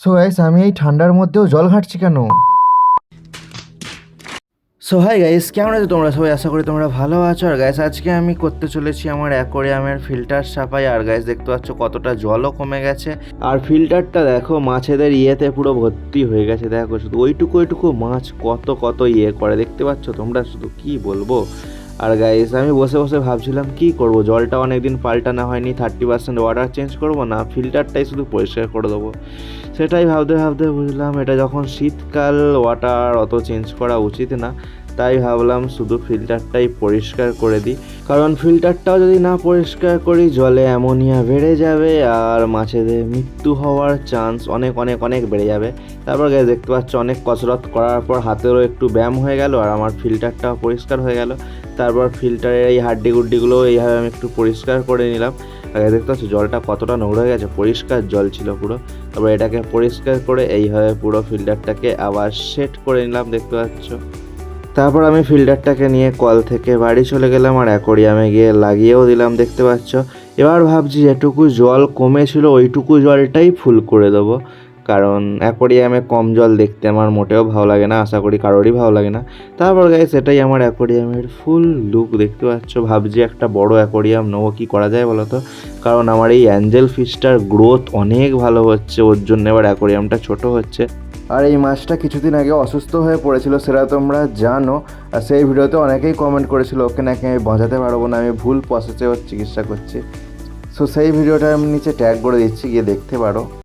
So guys আমি এই ঠান্ডার মধ্যেও জল ঘাটছি কেন? সো হাই গাইস কেমন আছো তোমরা? সবাই আশা করি তোমরা ভালো আছো। আর গাইস আজকে আমি করতে চলেছি আমার অ্যাকোরিয়ামের ফিল্টার সাফাই আর গাইস দেখতে পাচ্ছ কতটা জলও কমে গেছে। আর ফিল্টারটা দেখো, মাছেদের ইয়েতে পুরো ভর্তি হয়ে গেছে। দেখো, শুধু ওইটুকু ওইটুকু মাছ কত কত ইয়ে করে। দেখতে পাচ্ছ তোমরা শুধু কি বলব? আর গাইস আমি বসে বসে ভাবছিলাম, কি করব? জলটা অনেকদিন পাল্টানো হয়নি থার্টি পার্সেন্ট ওয়াটার চেঞ্জ করব না? ফিল্টারটাই শুধু পরিষ্কার করে দেবো। সেটাই ভাবতে ভাবতে বুঝলাম, এটা যখন শীতকাল ওয়াটার অত চেঞ্জ করা উচিত না। তাই ভাবলাম শুধু ফিল্টারটাই পরিষ্কার করে দিই। কারণ ফিল্টারটাও যদি না পরিষ্কার করি, জলে অ্যামোনিয়া বেড়ে যাবে আর মাছেদের মৃত্যু হওয়ার চান্স অনেক অনেক অনেক বেড়ে যাবে। তারপর গায়ে দেখতে পাচ্ছ অনেক কসরত করার পর হাতেরও একটু ব্যায়াম হয়ে গেল আর আমার ফিল্টারটাও পরিষ্কার হয়ে গেল। তারপর ফিল্টারের এই হাড্ডি গুড্ডিগুলো এইভাবে আমি একটু পরিষ্কার করে নিলাম। আগে দেখতে পাচ্ছ জলটা কতটা নোংরা হয়ে গেছে, পরিষ্কার জল ছিল পুরো। তারপর এটাকে পরিষ্কার করে এইভাবে পুরো ফিল্টারটাকে আবার সেট করে নিলাম, দেখতে পাচ্ছ। তারপর আমি ফিল্টারটাকে নিয়ে কল থেকে বাড়ি চলে গেলাম আর অ্যাকোরিয়ামে গিয়ে লাগিয়েও দিলাম, দেখতে পাচ্ছ। এবার ভাবছি যেটুকু জল কমেছিল ওইটুকু জলটাই ফুল করে দেবো। কারণ অ্যাকোরিয়ামে কম জল দেখতে আমার মোটেও ভালো লাগে না, আশা করি কারোরই ভালো লাগে না। তারপর গাইস সেটাই আমার অ্যাকোরিয়ামের ফুল লুক দেখতে পাচ্ছ? ভাবছি একটা বড় অ্যাকোরিয়াম নেব, কী করা যায় বলো তো? কারণ আমার এই অ্যাঞ্জেল ফিশটার গ্রোথ অনেক ভালো হচ্ছে, ওর জন্য এবার অ্যাকোরিয়ামটা ছোট হচ্ছে। আর এই মাছটা কিছুদিন আগে অসুস্থ হয়ে পড়েছিল, সেটা তোমরা জানো। আর সেই ভিডিওতে অনেকেই কমেন্ট করেছিল, ওকে নাকি আমি বাঁচাতে পারব না, আমি ভুল প্রসেসে ওর চিকিৎসা করছি। সো সেই ভিডিওটা আমি নিচে ট্যাগ করে দিচ্ছি, গিয়ে দেখতে পারো।